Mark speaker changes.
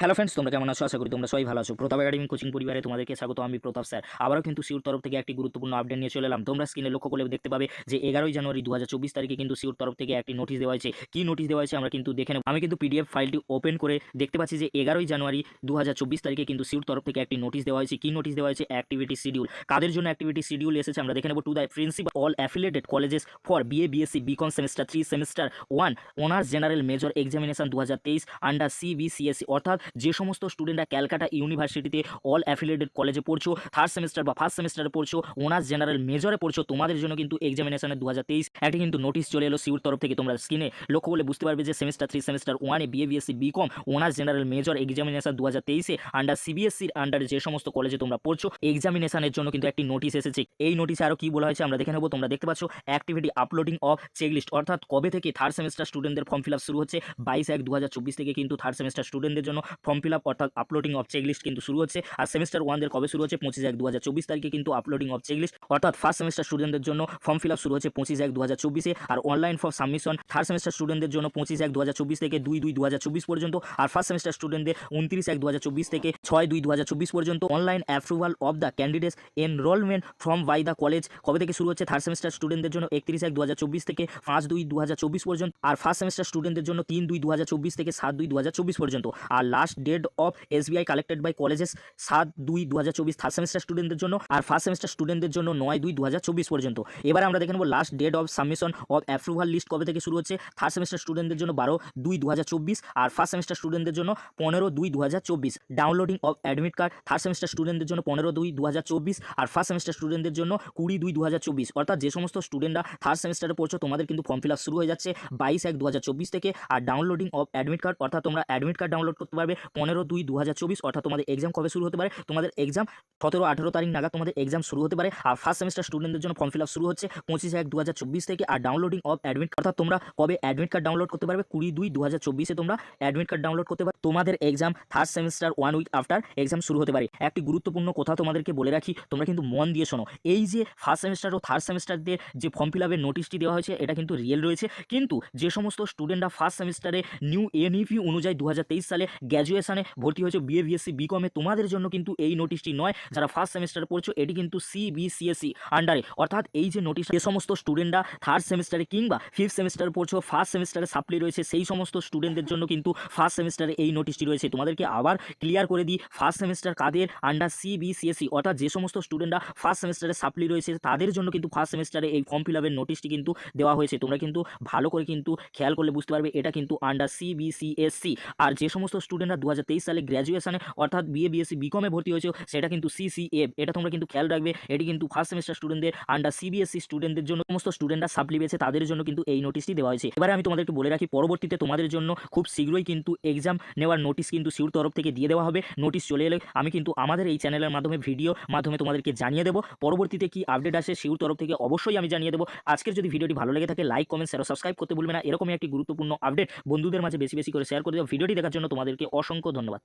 Speaker 1: Hello friends তোমরা কেমন আছো? আশা করি তোমরা সবাই ভালো আছো। প্রতাপ একাডেমি কোচিং পরিবারে তোমাদেরকে স্বাগত, আমি প্রতাপ স্যার। আবারও কিন্তু সিউর তরফ থেকে একটি গুরুত্বপূর্ণ আপডেট নিয়ে চলে এলাম। তোমরা স্ক্রিনে লক্ষ্য করলে দেখতে পাবে যে এগারোই জানুয়ারি দু হাজার চব্বিশ তারিখে কিন্তু সিউর তরফ থেকে একটি নোটিশ দেওয়া হয়েছে। কী নোটিশ দেওয়া হয়েছে আমরা কিন্তু দেখে নেব। আমি কিন্তু পিডিএফ ফাইলটি ওপেন করে দেখতে পাচ্ছি যে এগারোই জানুয়ারি দু হাজার চব্বিশ তারিখে কিন্তু সিউর তরফ থেকে একটি নোটিশ দেওয়া হয়েছে। কী নোটিশ দেওয়া হয়েছে? অ্যাক্টিভিটি শিডিউল কাদের জন্য অ্যাক্টিভিটি শিডিউল এসেছে আমরা দেখে নেব to the principal all affiliated colleges for BA BSc BCom semester three semester one honours general major examination দু হাজার তেইশ আন্ডার সিবিসিএসসি অর্থাৎ যে সমস্ত স্টুডেন্টরা ক্যালকাটা ইউনিভার্সিটিতে অল অ্যাফিলিয়েটেড কলেজে পড়ছো থার্ড সেমিস্টার বা ফার্স্ট সেমিস্টারে পড়ছো অনার্স জেনারেল মেজরে পড়ছো, তোমাদের জন্য কিন্তু এক্সামিনেশনের দু হাজার তেইশ একটি কিন্তু নোটিশ চলে এলো সিউর তরফ থেকে তোমরা স্ক্রিনে লক্ষ্য করলে বুঝতে পারবে যে সেমিস্টার থ্রি সেমিস্টার ওয়ানে BA BSc BCom honours general major examination দু হাজার তেইশে আন্ডার সিবিএসসির আন্ডারে যে সমস্ত কলেজে তোমরা পড়ছো এক্সামিনেশনের জন্য কিন্তু একটি নোটিশ এসেছে। এই নোটিশে আরও কি বলা হয়েছে আমরা দেখে নেব, তোমরা দেখতে পাচ্ছ অ্যাক্টিভিটি আপলোডিং অফ চেকলিস্ট অর্থাৎ কবে থেকে থার্ড সেমিস্টার স্টুডেন্টদের ফর্ম ফিল শুরু হচ্ছে, বাইশ এক দু থেকে কিন্তু থার্ড সেমিস্টার স্টুডেন্টদের জন্য ফর্ম ফিল আপ অর্থাৎ আপলোডিং অফ চেকলিস্ট কিন্তু শুরু হচ্ছে। আর সেমিস্টার ওয়ানদের কবে শুরু হচ্ছে? পঁচিশ এক দু তারিখে কিন্তু আপলোডিং অফ চেকলিস্ট অর্থাৎ ফার্স্ট সেমিস্টার স্টুডেন্টদের জন্য ফর্ম ফিল আপ শুরু হচ্ছে পঁচিশ এক দু আর online for submission third semester স্টুডেন্টদের জন্য পঁচিশ এক দু থেকে দুই দুই দু পর্যন্ত। আর ফার্স্ট সেমিস্টার স্টুডেন্টদের উনত্রিশ এক দু থেকে ছয় দুই দু পর্যন্ত। Online approval of the candidates enrolment from by the college কবে থেকে শুরু হচ্ছে? থার্ড সেমিস্টার স্টুডেন্টদের জন্য একত্রিশ এক দু থেকে পাঁচ দুই দু পর্যন্ত। আর ফার্স্ট সেমিস্টার স্টুডেন্টদের জন্য তিন দুই দু থেকে সাত দুই দু পর্যন্ত। আর last date of SBI collected by colleges সাত দুই দু হাজার চব্বিশ থার্ড সেমিস্টার স্টুডেন্টদের জন্য আর ফার্স্ট সেমিস্টার স্টুডেন্টদের জন্য নয় দুই দু হাজার চব্বিশ পর্যন্ত। এবার আমরা দেখে নেব last date of submission of approval list কবে থেকে শুরু হচ্ছে। থার্ড সেমিস্টার স্টুডেন্টদের জন্য বারো দুই দু হাজার চব্বিশ আর ফার্স্ট সেমিস্টার স্টুডেন্টদের জন্য পনেরো দুই দু হাজার চব্বিশ। Downloading of admit card third semester স্টুডেন্টদের জন্য পনেরো দুই দু হাজার চব্বিশ আর ফার্স্ট সেমিস্টার স্টুডেন্টদের জন্য কুড়ি দুই দু হাজার চব্বিশ। অর্থাৎ যে সমস্ত স্টুডেন্টরা থার্ড সেমিস্টারে পড়ছো, তোমাদের কিন্তু ফর্ম ফিল আপ শুরু হয়ে যাচ্ছে বাইশ এক দু হাজার চব্বিশ থেকে। আর ডাউনলোডিং অফ অ্যাডমিট কার্ড অর্থাৎ তোমরা অ্যাডমিট কার্ড ডাউনলোড করতে পারবে। পনেরো দুই দু অর্থাৎ তোমাদের এক্সাম কবে শুরু হতে পারে? তোমাদের এক্সাম সতেরো, আঠেরো তারিখ নাগাদ তোমাদের এক্সাম শুরু হতে পারে। আর ফার্স্ট সেমিস্টার স্টুডেন্টদের জন্য ফর্ম ফিল আপ শুরু হচ্ছে পঁচিশ এক দু থেকে। আর ডাউনলোডিং অফ অ্যাডমিট অর্থাৎ তোমরা কবে অ্যাডমিট কার্ড ডাউনলোড করতে পারবে? কুড়ি দুই দু তোমরা অ্যাডমিট কার্ড ডাউনলোড করতে পারবে। তোমাদের exam third semester one week after exam শুরু হতে পারে। একটি গুরুত্বপূর্ণ কথা তোমাদেরকে বলে রাখি, তোমরা কিন্তু মন দিয়ে শোনো। এই যে ফার্স্ট সেমিস্টার ও থার্ড সেমিস্টারদের যে ফর্ম ফিল আপের নোটিশটি দেওয়া হয়েছে, এটা কিন্তু রিয়েল রয়েছে। কিন্তু যে সমস্ত স্টুডেন্টরা ফার্স্ট সেমিস্টারে নিউ এনইপি অনুযায়ী দু হাজার তেইশ সালে গ্র্যাজুয়েশনে ভর্তি হয়েছে বিএ বিএসসি বিকমে তোমাদের জন্য কিন্তু এই নোটিশটি নয়। যারা ফার্স্ট সেমিস্টারে পড়ছো, এটি কিন্তু সিবিসিএসসি আন্ডারে অর্থাৎ এই যে নোটিশ যে সমস্ত স্টুডেন্টরা থার্ড সেমিস্টারে কিংবা ফিফথ সেমিস্টারে পড়ছো ফার্স্ট সেমিস্টারে সাপ্লি রয়েছে, সেই সমস্ত স্টুডেন্টদের জন্য কিন্তু ফার্স্ট সেমিস্টারে এই নোটিশটি রয়েছে। তোমাদেরকে আবার ক্লিয়ার করে দিই ফার্স্ট সেমিস্টার কাদের? আন্ডার সিবিসিএসসি অর্থাৎ যে সমস্ত স্টুডেন্টরা ফার্স্ট সেমিস্টারে সাপ্লি রয়েছে, তাদের জন্য কিন্তু ফার্স্ট সেমিস্টারে এই ফর্ম ফিল আপের নোটিশটি কিন্তু দেওয়া হয়েছে। তোমরা কিন্তু ভালো করে কিন্তু খেয়াল করলে বুঝতে পারবে, এটা কিন্তু আন্ডার সিবিসিএসসি আর যে সমস্ত স্টুডেন্টরা দু সালে গ্র্যাজুয়েশনে অর্থাৎ বিএ বিএসসি বিকমে ভর্তি হয়েছে, সেটা কিন্তু সিসিএফ এটা তোমরা কিন্তু খেয়াল রাখবে, এটি কিন্তু ফার্স্ট সেমিস্টার স্টুডেন্টদের আন্ডার সিবিএসসি স্টুডেন্টদের জন্য, সমস্ত স্টুডেন্টরা সাপ্লি তাদের জন্য কিন্তু এই নোটিশটি দেওয়া হয়েছে। এবারে আমি তোমাদেরকে বলে রাখি, পরবর্তীতে তোমাদের জন্য খুব শীঘ্রই কিন্তু এক্সাম নেওয়ার নোটিশ কিন্তু সিউর তরফ থেকে দিয়ে দেওয়া হবে নোটিশ চলে এলে আমি কিন্তু আমাদের এই চ্যানেলের মাধ্যমে ভিডিও মাধ্যমে তোমাদেরকে জানিয়ে দেবো, পরবর্তীতে কি আপডেট আসে সিউর তরফ থেকে অবশ্যই আমি জানিয়ে দেবো। আজকের যদি ভিডিওটি ভালো লেগে থাকে লাইক কমেন্ট শেয়ার সাবস্ক্রাইব করতে ভুলবে না, এরকমই একটি গুরুত্বপূর্ণ আপডেট বন্ধুদের মাঝে বেশি বেশি করে শেয়ার করে দেবো। ভিডিওটি দেখার জন্য তোমাদেরকে অসংখ্য ধন্যবাদ।